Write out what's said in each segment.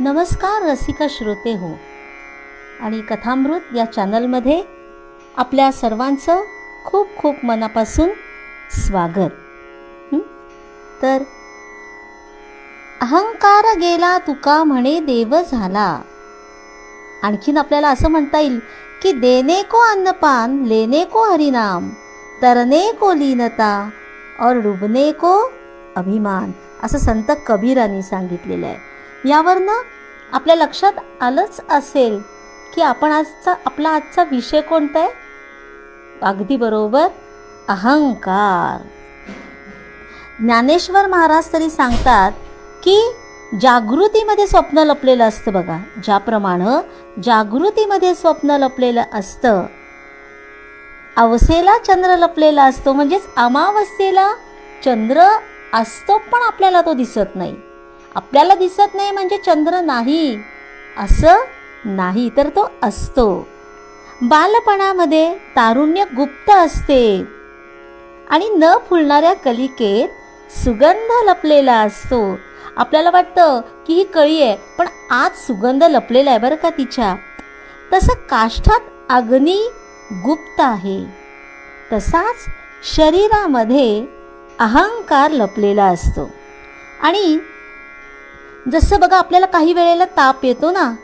नमस्कार रसिका श्रोते हो. आणि कथामृत या चॅनलमध्ये आपल्या सर्वांचं खूप खूप मनापासून स्वागत. तर अहंकार गेला तुका म्हणे देव झाला. आणखीन आपल्याला असं म्हणता येईल की देने को अन्नपान लेने को हरिनाम तरने को लीनता और डुबने को अभिमान. असं संत कबीरांनी सांगितलेलं आहे. यावरनं आपल्या लक्षात आलंच असेल की आपण आजचा आपला आजचा विषय कोणता आहे अगदी बरोबर अहंकार. ज्ञानेश्वर महाराज तरी सांगतात की जागृतीमध्ये स्वप्न लपलेलं असतं बघा. ज्याप्रमाणे जागृतीमध्ये स्वप्न लपलेलं असतं अवसेला चंद्र लपलेला असतो म्हणजेच अमावस्येला चंद्र असतो पण आपल्याला तो दिसत नाही. आपल्याला दिसत नाही म्हणजे चंद्र नाही. असं नाही तर तो असतो. बालपणामध्ये तारुण्य गुप्त असते. आणि न फुलणाऱ्या कलिकेत सुगंध लपलेला असतो. आपल्याला वाटतं की ही कळी आहे पण आज सुगंध लपलेला आहे बरं का तिच्या. तसं काष्ठात अग्नी गुप्त आहे. तसाच शरीरामध्ये अहंकार लपलेला असतो. आणि जसं बघा आपल्याला काही वेळेला ताप येतो ना.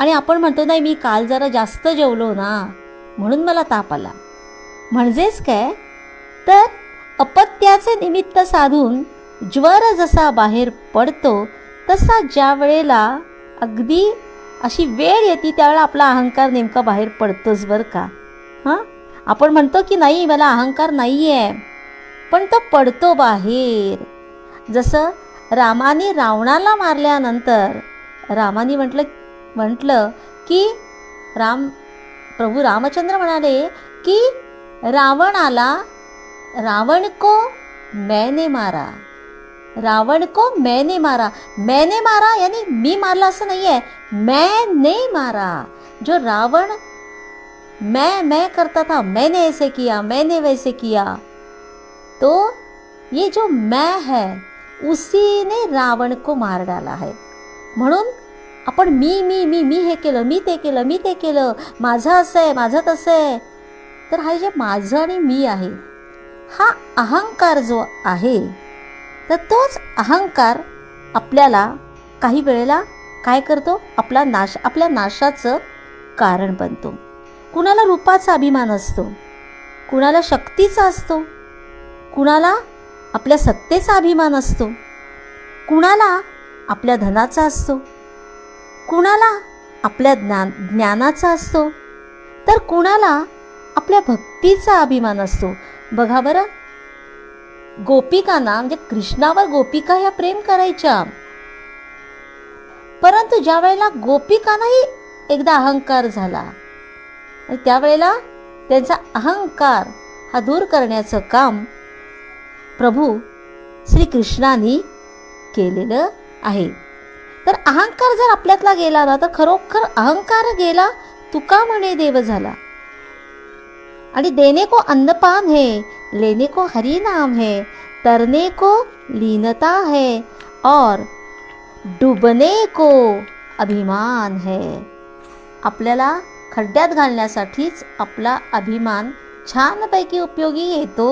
आणि आपण म्हणतो नाही मी काल जरा जास्त जेवलो ना. म्हणून मला ताप आला. म्हणजेच काय? तर अपत्याचे निमित्त साधून ज्वर जसा बाहेर पडतो तसा ज्या वेळेला अगदी अशी वेळ येते त्यावेळेला आपला अहंकार नेमका बाहेर पडतोच बरं का. हां? आपण म्हणतो की नाही मला अहंकार नाही आहे पण तो पडतो बाहेर. जसं रामाने रावणाला मारल्यानंतर रामाने म्हटलं म्हटलं की राम, प्रभू रामचंद्र म्हणाले की रावणाला रावण को मैंने मारा, रावण को मैंने मारा मैंने मारा यानी मी मारला असं नाही आहे मैंने मारा. जो रावण मैं मैं करता था, मैंने ऐसे किया, मैंने वैसे किया तो ये जो मैं है उसी ने रावण को मार डाला म्हणून आपण मी मी मी मी हे केलं मी ते केलं मी ते केलं माझं असं आहे माझं तसं आहे. तर हा जे माझं आणि मी आहे हा अहंकार जो आहे तर तोच अहंकार आपल्याला काही वेळेला काय करतो? आपला नाश आपल्या नाशाचं कारण बनतो. कुणाला रूपाचा अभिमान असतो? कुणाला शक्तीचा असतो? कुणाला आपल्या सत्तेचा अभिमान असतो. कुणाला आपल्या धनाचा असतो? कुणाला आपल्या ज्ञान ज्ञानाचा असतो? तर कुणाला आपल्या भक्तीचा अभिमान असतो? बघा बरं. गोपिकांना म्हणजे कृष्णावर गोपिका ह्या प्रेम करायच्या. परंतु ज्या वेळेला गोपिकांनाही एकदा अहंकार झाला त्यावेळेला त्यांचा अहंकार हा दूर करण्याचं काम प्रभू श्रीकृष्णाने केलेलं आहे. तर अहंकार जर आपल्यातला गेला ना तर खरोखर अहंकार गेला तुका म्हणे देव झाला. आणि देने को अन्नपान है लेने को हरिनाम है तरने को लीनता है और डुबने को अभिमान है. आपल्याला खड्ड्यात घालण्यासाठीच आपला अभिमान छानपैकी उपयोगी येतो.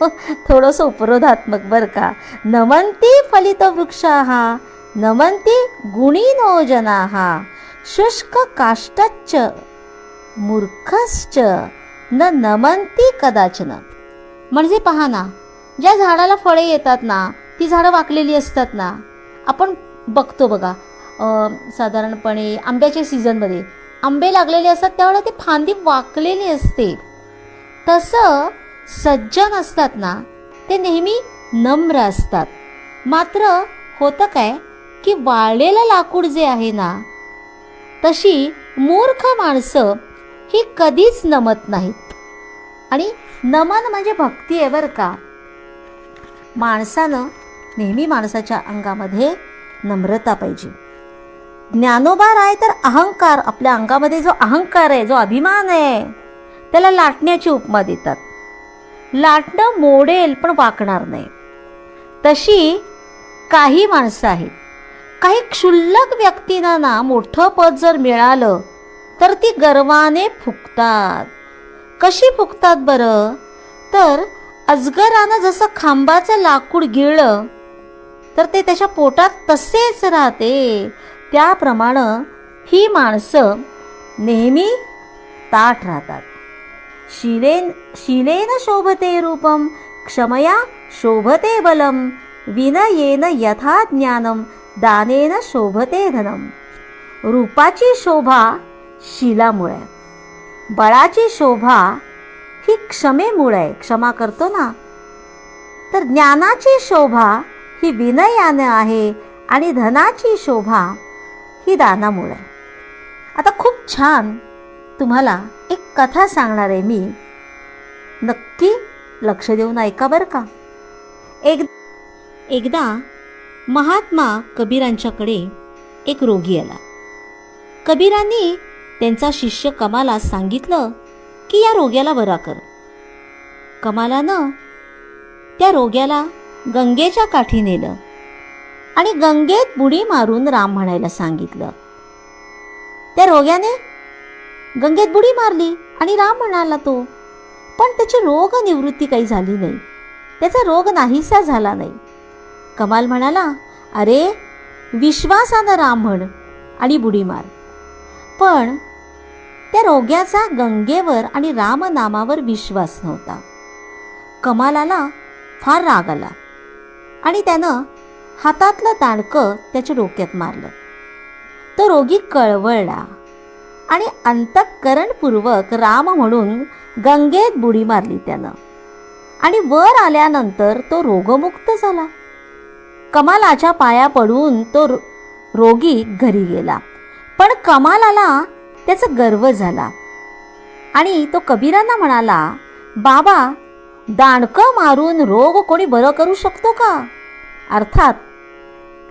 थोडंसं उपरोधात्मक बरं का. नमंती फलित वृक्षा नमंती गुणीनो जना शुष्क काष्टच्च मूर्खश्च न नमंती कदाचन. म्हणजे पहा ना ज्या झाडाला फळे येतात ना ती झाडं वाकलेली असतात ना आपण बघतो बघा साधारणपणे आंब्याच्या सीझनमध्ये आंबे लागलेले असतात त्यावेळेला ती फांदी वाकलेली असते. तसं सज्जन असतात ना ते नेहमी नम्र असतात. मात्र होतं काय की वाळलेलं लाकूड जे आहे ना तशी मूर्ख माणसं ही कधीच नमत नाहीत. आणि नमन म्हणजे भक्ती आहे बरं का. माणसानं नेहमी माणसाच्या अंगामध्ये नम्रता पाहिजे. ज्ञानोबा राय तर अहंकार आपल्या अंगामध्ये जो अहंकार आहे जो अभिमान आहे त्याला लाटण्याची उपमा देतात. लाटणं मोडेल पण वाकणार नाही. तशी काही माणसं आहेत. काही क्षुल्लक व्यक्तींना ना मोठं पद जर मिळालं तर ती गर्वाने फुकतात. कशी फुकतात बरं? तर अजगरानं जसं खांबाचं लाकूड गिळलं तर ते त्याच्या पोटात तसेच राहते. त्याप्रमाणे ही माणसं नेहमी ताठ राहतात. शिलेन शिलेन शोभते रूपम क्षमया शोभते बलम विनयेन यथा ज्ञानम दानेन शोभते धनम रूपाची शोभा शिलामुळे. बळाची शोभा ही क्षमेमुळे आहे क्षमा करतो ना. तर ज्ञानाची शोभा ही विनयानं आहे आणि धनाची शोभा ही दानामुळे. आहे. आता खूप छान तुम्हाला एक कथा सांगणार आहे मी. नक्की लक्ष देऊन ऐका बरं का. एक एकदा महात्मा कबीरांच्याकडे एक रोगी आला. कबीरांनी त्यांचा शिष्य कमाला सांगितलं की या रोग्याला बरा कर. कमालानं त्या रोग्याला गंगेच्या काठी नेलं आणि गंगेत बुडी मारून राम म्हणायला सांगितलं. त्या रोग्याने गंगेत बुडी मारली आणि राम म्हणाला तो पण त्याची रोग निवृत्ती काही झाली नाही. त्याचा रोग नाहीसा झाला नाही. कमाल म्हणाला अरे विश्वासानं राम म्हण आणि बुडी मार. पण त्या रोग्याचा गंगेवर आणि रामनामावर विश्वास नव्हता. कमालाला फार राग आला आणि त्यानं हातातलं ताणकं त्याच्या डोक्यात मारलं. तो रोगी कळवळला. आणि अंतःकरणपूर्वक राम म्हणून गंगेत बुडी मारली त्यानं. आणि वर आल्यानंतर तो रोगमुक्त झाला. कमालाच्या पाया पडून तो रो- रोगी घरी गेला. पण कमालाला त्याचा गर्व झाला. आणि तो कबीरांना म्हणाला बाबा दांडकं मारून रोग कोणी बरं करू शकतो का? अर्थात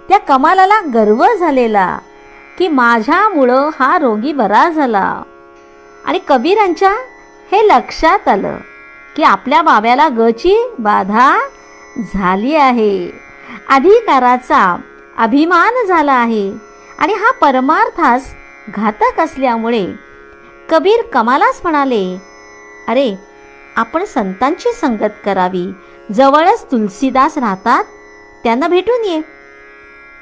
त्या कमालाला गर्व झालेला. की माझ्यामुळं हा रोगी बरा झाला. आणि कबीरांच्या हे लक्षात आलं की आपल्या बाब्याला गची बाधा झाली आहे. अधिकाराचा अभिमान झाला आहे. आणि हा परमार्थास घातक असल्यामुळे कबीर कमालास म्हणाले अरे आपण संतांची संगत करावी. जवळच तुलसीदास राहतात त्यांना भेटून ये.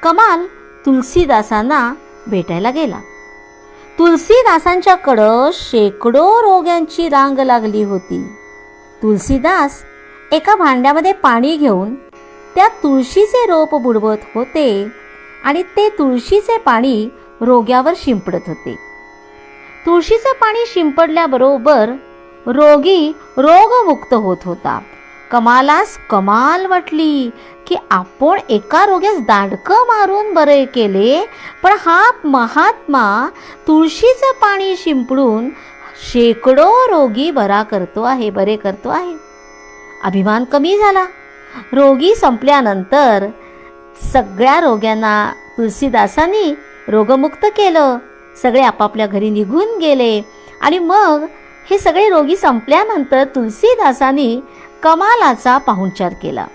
कमाल तुलसीदासांना भेटायला गेला. तुलसीदासांच्याकडं शेकडो रोग्यांची रांग लागली होती. तुलसीदास एका भांड्यामध्ये पाणी घेऊन त्या तुळशीचे रोप बुडवत होते आणि ते तुळशीचे पाणी रोग्यावर शिंपडत होते. तुळशीचं पाणी शिंपडल्याबरोबर रोगी रोगमुक्त होत होता. कमालास कमाल वाटली की आपण एका रोग्यास दांडकं मारून बरे केले पण हा महात्मा तुळशीचं पाणी शिंपडून शेकडो रोगी बरा करतो आहे बरे करतो आहे. अभिमान कमी झाला. रोगी संपल्यानंतर सगळ्या रोग्यांना तुलसीदासांनी रोगमुक्त केलं. सगळे आपापल्या घरी निघून गेले आणि मग हे सगळे रोगी संपल्यानंतर तुलसीदासांनी कमालाचा पाहुणचार केला.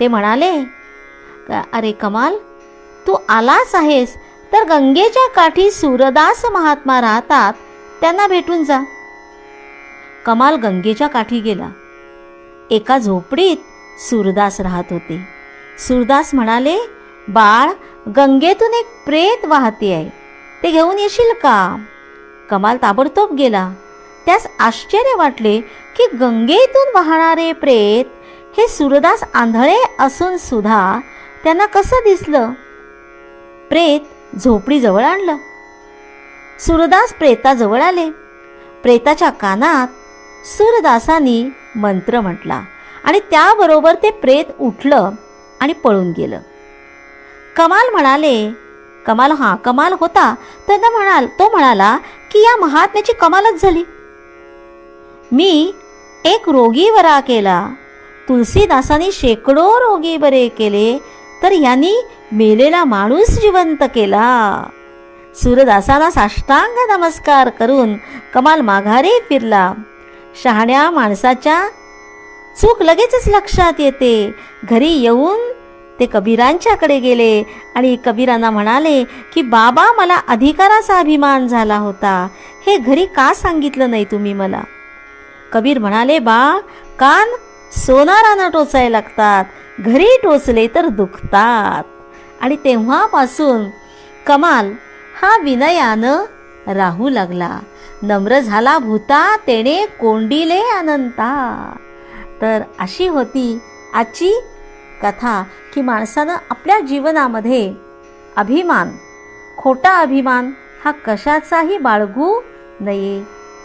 ते म्हणाले अरे कमाल तू आलाच आहेस तर गंगेच्या काठी सूरदास महात्मा राहतात त्यांना भेटून जा. कमाल गंगेच्या काठी गेला. एका झोपडीत सूरदास राहत होते. सूरदास म्हणाले बाळ गंगेतून एक प्रेत वाहते आहे ते घेऊन येशील का? कमाल ताबडतोब गेला. त्यास आश्चर्य वाटले की गंगेतून वाहणारे प्रेत हे सूरदास आंधळे असून सुद्धा त्यांना कसं दिसलं? प्रेत झोपडीजवळ आणलं. सूरदास प्रेताजवळ आले. प्रेताच्या कानात सूरदासांनी मंत्र म्हटला आणि त्याबरोबर ते प्रेत उठलं आणि पळून गेलं. कमाल म्हणाले कमाल हा कमाल होता. तर म्हणाल तो म्हणाला की या महात्म्याची कमालच झाली. मी एक रोगी बरा केला. तुलसीदासांनी शेकडो रोगी बरे केले तर यांनी मेलेला माणूस जिवंत केला. सूरदासांना साष्टांग नमस्कार करून कमाल माघारी फिरला. शहाण्या माणसाच्या चूक लगेचच लक्षात येते. घरी येऊन ते कबीरांच्याकडे गेले आणि कबीरांना म्हणाले की बाबा मला अधिकाराचा अभिमान झाला होता. हे घरी का सांगितलं नाही तुम्ही मला? कबीर म्हणाले बा कान सोनारानं टोचायला लागतात. घरी टोचले तर दुखतात. आणि तेव्हापासून कमाल हा विनयानं राहू लागला. नम्र झाला भूता तेने कोंडिले अनंता. तर अशी होती आजची कथा की माणसानं आपल्या जीवनामध्ये अभिमान खोटा अभिमान हा कशाचाही बाळगू नये.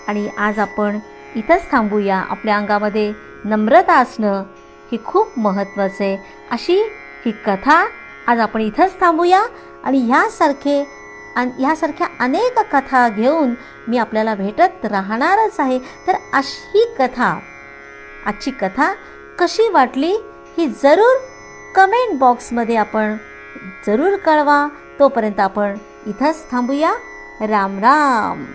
आणि आज आपण इथंच थांबूया. आपल्या अंगामध्ये नम्रता असणं ही खूप महत्त्वाचं. आहे अशी ही कथा आज आपण इथंच थांबूया आणि ह्यासारखे आणि ह्यासारख्या अनेक कथा घेऊन मी आपल्याला भेटत राहणारच आहे. तर अशी कथा आजची कथा कशी वाटली ही जरूर कमेंट बॉक्समध्ये आपण जरूर कळवा. तोपर्यंत आपण इथंच थांबूया. राम राम.